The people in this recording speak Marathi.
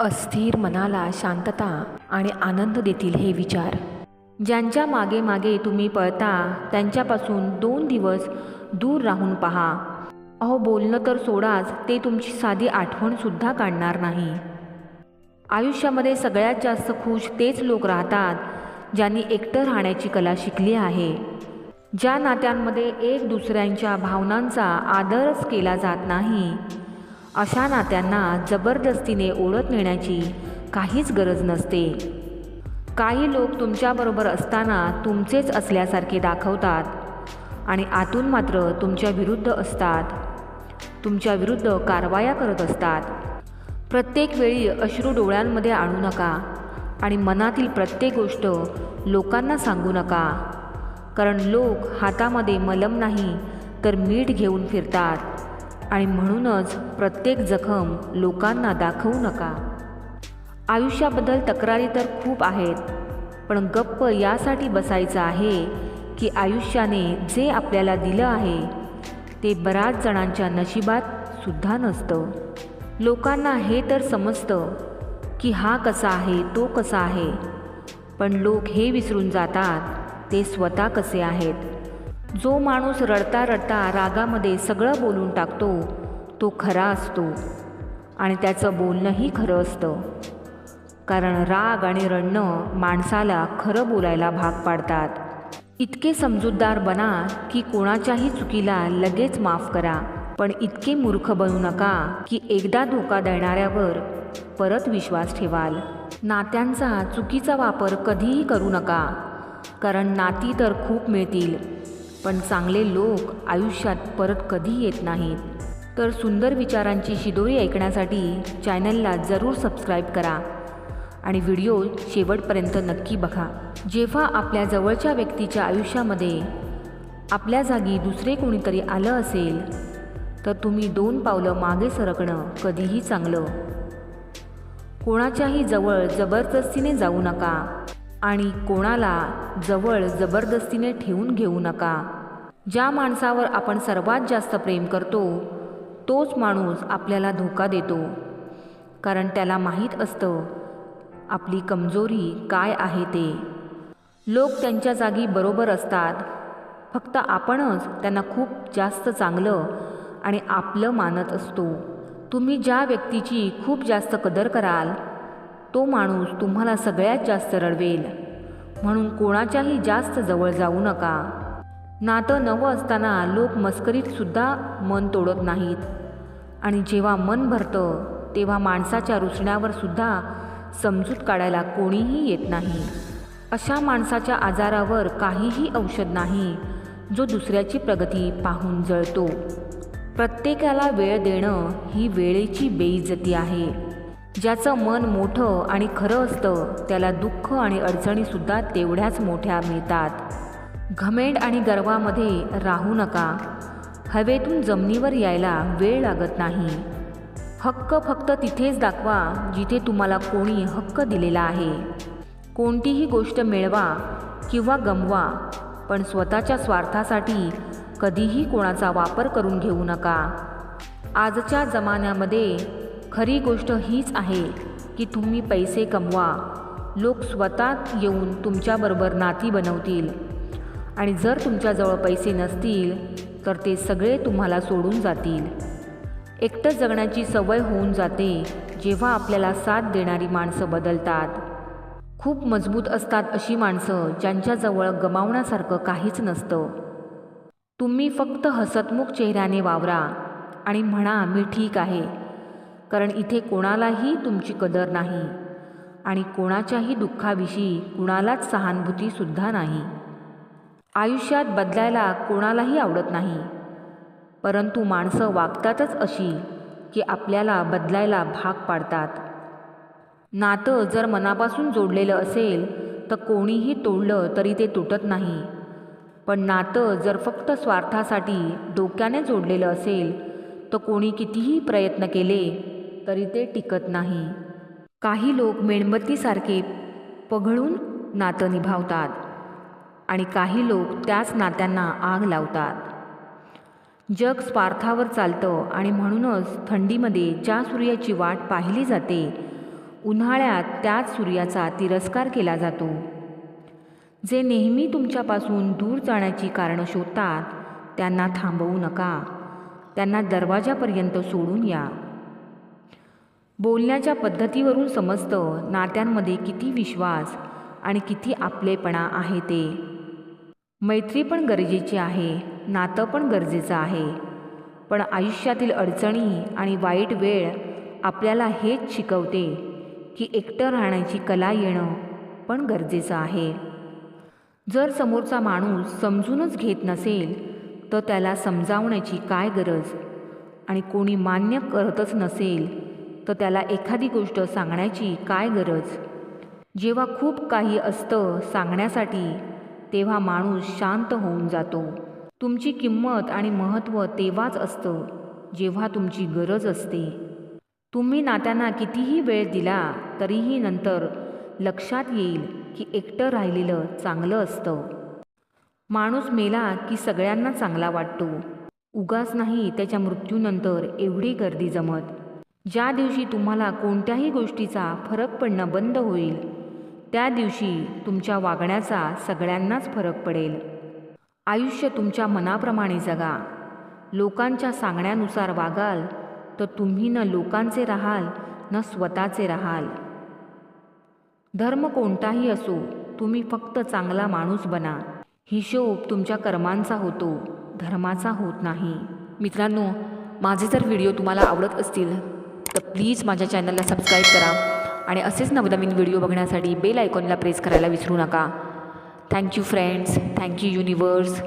अस्थिर मनाला शांतता आणि आनंद देतील हे विचार. ज्यांच्या मागे मागे तुम्ही पळता त्यांच्यापासून दोन दिवस दूर राहून पहा. अहो बोलणं तर सोडाच ते तुमची साधी आठवणसुद्धा काढणार नाही. आयुष्यामध्ये सगळ्यात जास्त खुश तेच लोक राहतात ज्यांनी एकटं राहण्याची कला शिकली आहे. ज्या नात्यांमध्ये एक दुसऱ्यांच्या भावनांचा आदरच केला जात नाही अशा नात्यांना जबरदस्तीने ओढत नेण्याची काहीच गरज नसते. काही लोक तुमच्याबरोबर असताना तुमचेच असल्यासारखे दाखवतात आणि आतून मात्र तुमच्या विरुद्ध असतात. तुमच्या विरुद्ध कारवाया करत असतात. प्रत्येक वेळी अश्रू डोळ्यांमध्ये आणू नका आणि मनातील प्रत्येक गोष्ट लोकांना सांगू नका. कारण लोक हातामध्ये मलम नाही तर मीठ घेऊन फिरतात. आणि म्हणूनच प्रत्येक जखम लोकांना दाखवू नका. आयुष्याबद्दल तक्रारी तर खूप आहेत पण गप्प यासाठी बसायचं आहे की आयुष्याने जे आपल्याला दिलं आहे ते बऱ्याच जणांच्या नशिबात सुद्धा नसतं. लोकांना हे तर समजतं की हा कसा आहे तो कसा आहे पण लोक हे विसरून जातात ते स्वतः कसे आहेत. जो माणूस रडता रडता रागामध्ये सगळं बोलून टाकतो तो खरा असतो. आणि त्याचं बोलणंही खरं असतं. कारण राग आणि रडणं माणसाला खरं बोलायला भाग पाडतात. इतके समजूतदार बना की कोणाच्याही चुकीला लगेच माफ करा. पण इतके मूर्ख बनू नका की एकदा धोका देणाऱ्यावर परत विश्वास ठेवाल. नात्यांचा चुकीचा वापर कधीही करू नका. कारण नाती तर खूप मिळतील. पण चांगले लोक आयुष्यात परत कधी येत नाहीत. तर सुंदर विचारांची शिदोरी ऐकण्यासाठी चॅनलला जरूर सबस्क्राईब करा. आणि व्हिडिओ शेवटपर्यंत नक्की बघा. जेव्हा आपल्या जवळच्या व्यक्तीच्या आयुष्यामध्ये आपल्या जागी दुसरे कोणीतरी आलं असेल तर तुम्ही दोन पावलं मागे सरकणं कधीही चांगलं. कोणाच्याही जवळ जबरदस्तीने जाऊ नका. आणि कोणाला जवळ जबरदस्तीने ठेवून घेऊ नका. ज्या माणसावर आपण सर्वात जास्त प्रेम करतो तोच माणूस आपल्याला धोका देतो. कारण त्याला माहीत असतं आपली कमजोरी काय आहे ते. लोक त्यांच्या जागी बरोबर असतात. फक्त आपणच त्यांना खूप जास्त चांगलं आणि आपलं मानत असतो. तुम्ही ज्या व्यक्तीची खूप जास्त कदर कराल तो माणूस तुम्हाला सगळ्यात जास्त रडवेल. म्हणून कोणाच्याही जास्त जवळ जाऊ नका. नातं नवं असताना लोक मस्करीतसुद्धा मन तोडत नाहीत. आणि जेव्हा मन भरतं तेव्हा माणसाच्या रुसण्यावर सुद्धा समजूत काढायला कोणीही येत नाही. अशा माणसाच्या आजारावर काहीही औषध नाही जो दुसऱ्याची प्रगती पाहून जळतो. प्रत्येकाला वेळ देणं ही वेळेची बेइज्जती आहे. ज्याचं मन मोठं आणि खरं असतं त्याला दुःख आणि अडचणीसुद्धा तेवढ्याच मोठ्या मिळतात. घमेंड आणि गर्वामध्ये राहू नका. हवेतून जमिनीवर यायला वेळ लागत नाही. हक्क फक्त तिथेच दाखवा जिथे तुम्हाला कोणी हक्क दिलेला आहे. कोणतीही गोष्ट मिळवा किंवा गमवा पण स्वतःच्या स्वार्थासाठी कधीही कोणाचा वापर करून घेऊ नका. आजच्या जमान्यामध्ये खरी गोष्ट हीच आहे की तुम्ही पैसे कमवा. लोक स्वतः येऊन तुमच्याबरोबर नाती बनवतील. आणि जर तुमच्याजवळ पैसे नसतील तर ते सगळे तुम्हाला सोडून जातील. एकटं जगण्याची सवय होऊन जाते जेव्हा आपल्याला साथ देणारी माणसं बदलतात. खूप मजबूत असतात अशी माणसं ज्यांच्याजवळ गमावण्यासारखं काहीच नसतं. तुम्ही फक्त हसतमुख चेहऱ्याने वावरा आणि म्हणा मी ठीक आहे. कारण इथे कोणालाही तुमची कदर नाही. आणि कोणाच्याही दुःखाविषयी कुणालाच सहानुभूतीसुद्धा नाही. आयुष्यात बदलायला कोणालाही आवडत नाही. परंतु माणसं वागतातच अशी की आपल्याला बदलायला भाग पाडतात. नातं जर मनापासून जोडलेलं असेल तर कोणीही तोडलं तरी ते तुटत नाही. पण नातं जर फक्त स्वार्थासाठी डोक्याने जोडलेलं असेल तर कोणी कितीही प्रयत्न केले तरी ते टिकत नाही. काही लोक मेणबत्तीसारखे पघळून नातं निभावतात आणि काही लोक त्याच नात्यांना आग लावतात. जग स्वार्थावर चालतं आणि म्हणूनच थंडीमध्ये ज्या सूर्याची वाट पाहिली जाते उन्हाळ्यात त्याच सूर्याचा तिरस्कार केला जातो. जे नेहमी तुमच्यापासून दूर जाण्याची कारणं शोधतात त्यांना थांबवू नका. त्यांना दरवाजापर्यंत सोडून या. बोलण्याच्या पद्धतीवरून समजतं नात्यांमध्ये किती विश्वास आणि किती आपलेपणा आहे ते. मैत्री पण गरजेची आहे नातं पण गरजेचं आहे. पण आयुष्यातील अडचणी आणि वाईट वेळ आपल्याला हेच शिकवते की एकटं राहण्याची कला येणं पण गरजेचं आहे. जर समोरचा माणूस समजूनच घेत नसेल तर त्याला समजावण्याची काय गरज? आणि कोणी मान्य करतच नसेल तर त्याला एखादी गोष्ट सांगण्याची काय गरज? जेव्हा खूप काही असतं सांगण्यासाठी तेव्हा माणूस शांत होऊन जातो. तुमची किंमत आणि महत्त्व तेव्हाच असतं जेव्हा तुमची गरज असते. तुम्ही नात्यांना कितीही वेळ दिला तरीही नंतर लक्षात येईल की एकटं राहिलेलं चांगलं असतं. माणूस मेला की सगळ्यांना चांगला वाटतो. उगाच नाही त्याच्या मृत्यूनंतर एवढी गर्दी जमत. ज्या दिवशी तुम्हाला कोणत्याही गोष्टीचा फरक पडणं बंद होईल त्या दिवशी तुमच्या वागण्याचा सगळ्यांनाच फरक पडेल. आयुष्य तुमच्या मनाप्रमाणे जगा. लोकांच्या सांगण्यानुसार वागाल तर तुम्ही न लोकांचे राहाल न स्वतःचे राहाल. धर्म कोणताही असो तुम्ही फक्त चांगला माणूस बना. हिशोब तुमच्या कर्मांचा होतो धर्माचा होत नाही. मित्रांनो माझे जर व्हिडिओ तुम्हाला आवडत असतील तर प्लीज माझ्या चॅनलला सबस्क्राईब करा आणि असेच नवनवीन व्हिडिओ बघण्यासाठी बेल आयकॉनला प्रेस करायला विसरू नका. Thank you friends thank you universe